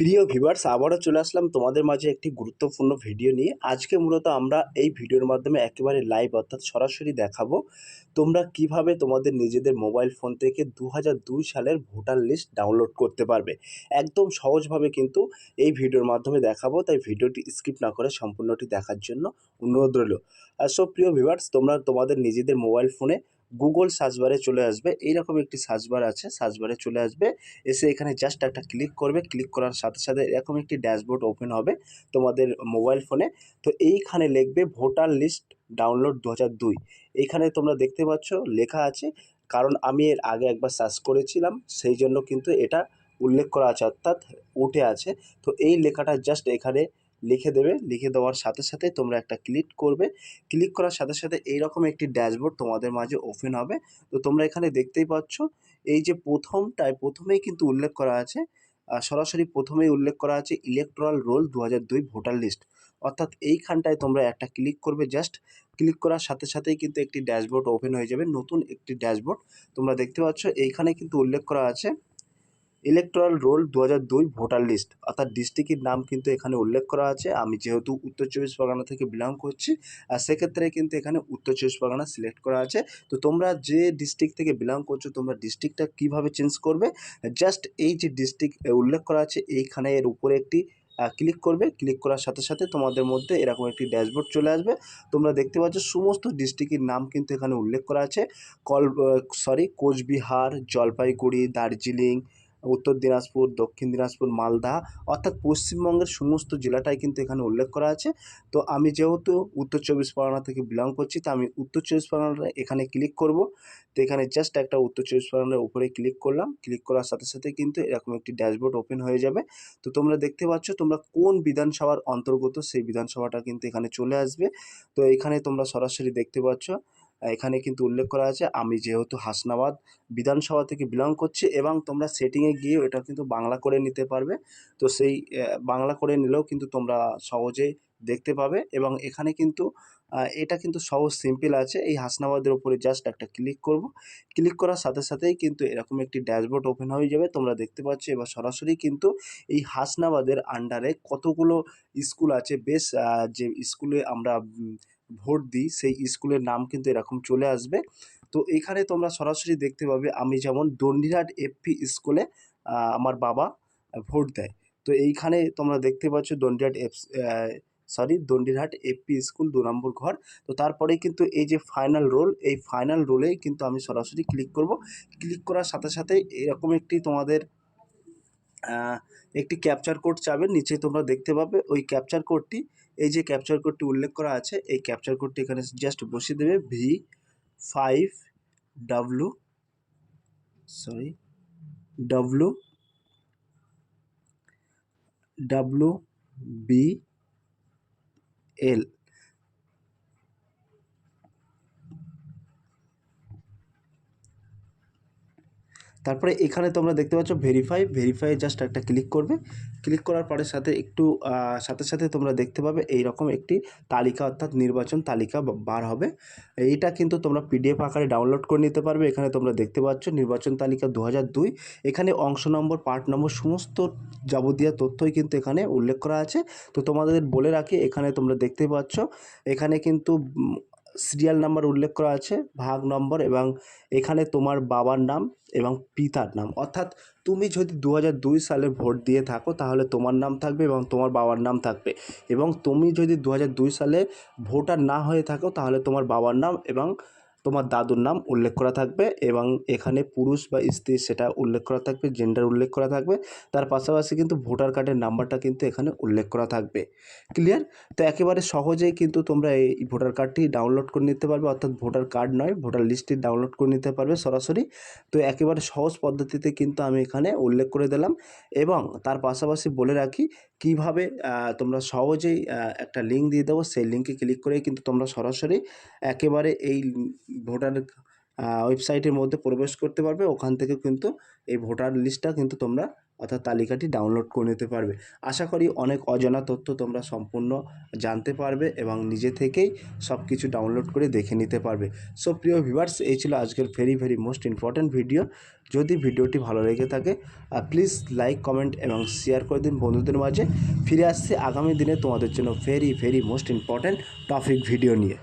প্রিয় ভিভার্স আবারও চলে আসলাম তোমাদের মাঝে একটি গুরুত্বপূর্ণ ভিডিও নিয়ে। আজকে মূলত আমরা এই ভিডিওর মাধ্যমে একেবারে লাইভ অর্থাৎ সরাসরি দেখাবো তোমরা কীভাবে তোমাদের নিজেদের মোবাইল ফোন থেকে দু সালের ভোটার লিস্ট ডাউনলোড করতে পারবে। একদম সহজভাবে কিন্তু এই ভিডিওর মাধ্যমে দেখাবো, তাই ভিডিওটি স্কিপ না করে সম্পূর্ণটি দেখার জন্য অনুরোধ রইল। আর সব প্রিয় ভিভার্স তোমরা তোমাদের নিজেদের মোবাইল ফোনে গুগল সার্চবারে চলে আসবে। এইরকম একটি সার্চবার আছে। সার্চবারে চলে আসবে। এসে এখানে জাস্ট একটা ক্লিক করবে। ক্লিক করার সাথে সাথে এরকম একটি ড্যাশবোর্ড ওপেন হবে তোমাদের মোবাইল ফোনে তো এইখানে লিখবে ভোটার লিস্ট ডাউনলোড দু হাজার দুই। এইখানে তোমরা দেখতে পাচ্ছ লেখা আছে। কারণ আমি এর আগে একবার সার্চ করেছিলাম। সেই জন্য কিন্তু এটা উল্লেখ করা আছে। অর্থাৎ উঠে আছে। তো এই লেখাটা জাস্ট এখানে লিখে দেবে। লিখে দেওয়ার সাথে সাথে তোমরা একটা ক্লিক করবে। ক্লিক করার সাথে সাথে এইরকম একটি ড্যাশবোর্ড তোমাদের মাঝে ওপেন হবে। তো তোমরা এখানে দেখতেই পাচ্ছ, এই যে প্রথমটায় প্রথমেই কিন্তু উল্লেখ করা আছে সরাসরি প্রথমেই উল্লেখ করা আছে ইলেকট্রাল রোল দু হাজার দুই ভোটার লিস্ট অর্থাৎ এইখানটায় তোমরা একটা ক্লিক করবে জাস্ট ক্লিক করার সাথে সাথেই কিন্তু একটি ড্যাশবোর্ড ওপেন হয়ে যাবে, নতুন একটি ড্যাশবোর্ড তোমরা দেখতে পাচ্ছ, এইখানে কিন্তু উল্লেখ করা আছে ইলেকট্রাল রোল দু দুই ভোটার লিস্ট অর্থাৎ ডিস্ট্রিক্টের নাম কিন্তু এখানে উল্লেখ করা আছে। আমি যেহেতু উত্তর চব্বিশ পরগনা থেকে বিলং করছি আর সেক্ষেত্রে কিন্তু এখানে উত্তর চব্বিশ পরগনা সিলেক্ট করা আছে। তো তোমরা যে ডিস্ট্রিক্ট থেকে বিলং করছ, তোমরা ডিস্ট্রিক্টটা কীভাবে চেঞ্জ করবে? জাস্ট এই যে ডিস্ট্রিক্ট উল্লেখ করা আছে, এইখানে এর উপরে একটি ক্লিক করবে। ক্লিক করার সাথে সাথে তোমাদের মধ্যে এরকম একটি ড্যাশবোর্ড চলে আসবে। তোমরা দেখতে পাচ্ছ সমস্ত ডিস্ট্রিক্টের নাম কিন্তু এখানে উল্লেখ করা আছে। কল সরি কোচবিহার, জলপাইগুড়ি, দার্জিলিং উত্তর দিনাজপুর, দক্ষিণ দিনাজপুর, মালদা অর্থাৎ পশ্চিমবঙ্গের সমস্ত জেলাটাই কিন্তু এখানে উল্লেখ করা আছে। তো আমি যেহেতু উত্তর চব্বিশ পরগনা থেকে বিলং করছি, তো আমি উত্তর চব্বিশ পরগনাটা এখানে ক্লিক করব। তো এখানে জাস্ট একটা উত্তর চব্বিশ পরগনার উপরে ক্লিক করলাম। ক্লিক করার সাথে সাথে কিন্তু এরকম একটি ড্যাশবোর্ড ওপেন হয়ে যাবে। তো তোমরা দেখতে পাচ্ছ তোমরা কোন বিধানসভার অন্তর্গত সেই বিধানসভাটা কিন্তু এখানে চলে আসবে। তো এখানে তোমরা সরাসরি দেখতে পাচ্ছ এখানে কিন্তু উল্লেখ করা আছে, আমি যেহেতু হাসনাবাদ বিধানসভা থেকে বিলং করছি এবং তোমরা সেটিংয়ে গিয়েও এটা কিন্তু বাংলা করে নিতে পারবে। তো সেই বাংলা করে নিলেও কিন্তু তোমরা সহজেই দেখতে পাবে এবং এখানে কিন্তু এটা কিন্তু সহজ সিম্পল আছে, এই হাসনাবাদের উপরে জাস্ট একটা ক্লিক করব। ক্লিক করার সাথে সাথেই কিন্তু এরকম একটি ড্যাশবোর্ড ওপেন হয়ে যাবে, তোমরা দেখতে পাচ্ছ এবার সরাসরি কিন্তু এই হাসনাবাদের আন্ডারে কতগুলো স্কুল আছে, বেশ যে স্কুলে আমরা ভোট দিই সেই স্কুলের নাম কিন্তু এরকম চলে আসবে। তো এখানে তোমরা সরাসরি দেখতে পাবে, আমি যেমন দণ্ডিরহাট এফপি স্কুলে আমার বাবা ভোট দেয়। তো এইখানে তোমরা দেখতে পাচ্ছ Dandirhat F sorry Dandirhat FP school দু নম্বর ঘর। তো তারপরে কিন্তু এই যে ফাইনাল রোল এই ফাইনাল রোলেই কিন্তু আমি সরাসরি ক্লিক করব। ক্লিক করার সাথে সাথে এরকম একটি তোমাদের একটি ক্যাপচার কোড চাবে, নিচে তোমরা দেখতে পাবে ওই ক্যাপচার কোডটি এই যে ক্যাপচার কোডটি উল্লেখ করা আছে, এই ক্যাপচার কোডটি এখানে জাস্ট বসিয়ে দেবে V five W sorry W W B L তারপরে এখানে তোমরা দেখতে পাচ্ছ ভেরিফাই ভেরিফাই জাস্ট একটা ক্লিক করবে। ক্লিক করার পরে সাথে একটু সাথে সাথে তোমরা দেখতে পাবে এই রকম একটি তালিকা অর্থাৎ নির্বাচন তালিকা বার হবে। এইটা কিন্তু তোমরা পিডিএফ আকারে ডাউনলোড করে নিতে পারবে। এখানে তোমরা দেখতে পাচ্ছ নির্বাচন তালিকা দু এখানে অংশ নম্বর পার্ট নম্বর সমস্ত যাবতীয় তথ্যই কিন্তু এখানে উল্লেখ করা আছে। তো তোমাদের বলে রাখি, এখানে তোমরা দেখতে পাচ্ছ, এখানে কিন্তু সিরিয়াল নাম্বার উল্লেখ করা আছে, ভাগ নম্বর এবং এখানে তোমার বাবার নাম এবং পিতার নাম। অর্থাৎ তুমি যদি দু হাজার দুই সালে ভোট দিয়ে থাকো, তাহলে তোমার নাম থাকবে এবং তোমার বাবার নাম থাকবে। এবং তুমি যদি দু হাজার দুই সালে ভোটার না হয়ে থাকো, তাহলে তোমার বাবার নাম এবং তোমার দাদুর নাম উল্লেখ করা থাকবে এবং এখানে পুরুষ বা স্ত্রী সেটা উল্লেখ করা থাকবে জেন্ডার উল্লেখ করা থাকবে। তার পাশাপাশি কিন্তু ভোটার কার্ডের নাম্বারটা কিন্তু এখানে উল্লেখ করা থাকবে। ক্লিয়ার তো একেবারে সহজেই কিন্তু তোমরা এই ভোটার কার্ডটি ডাউনলোড করে নিতে পারবে, অর্থাৎ ভোটার কার্ড নয় ভোটার লিস্টটি ডাউনলোড করে নিতে পারবে সরাসরি। তো একেবারে সহজ পদ্ধতিতে কিন্তু আমি এখানে উল্লেখ করে দিলাম এবং তার পাশাপাশি বলে রাখি, কীভাবে তোমরা সহজেই একটা লিঙ্ক দিয়ে দেবো, সেই লিঙ্কে ক্লিক করে কিন্তু তোমরা সরাসরি একেবারে এই ভোটার ওয়েবসাইটের মধ্যে প্রবেশ করতে পারবে। ওখান থেকে কিন্তু এই ভোটার লিস্টটা কিন্তু তোমরা অর্থাৎ তালিকাটি ডাউনলোড করে নিতে পারবে। আশা করি অনেক অজানা তথ্য তোমরা সম্পূর্ণ জানতে পারবে এবং নিজে থেকেই সব কিছু ডাউনলোড করে দেখে নিতে পারবে। সো প্রিয় ভিউয়ার্স এই ছিল আজকের very very most important video যদি ভিডিওটি ভালো লেগে থাকে প্লিজ লাইক কমেন্ট এবং শেয়ার করে দিন বন্ধুদের মাঝে। ফিরে আসছে আগামী দিনে তোমাদের জন্য very very most important topic video নিয়ে।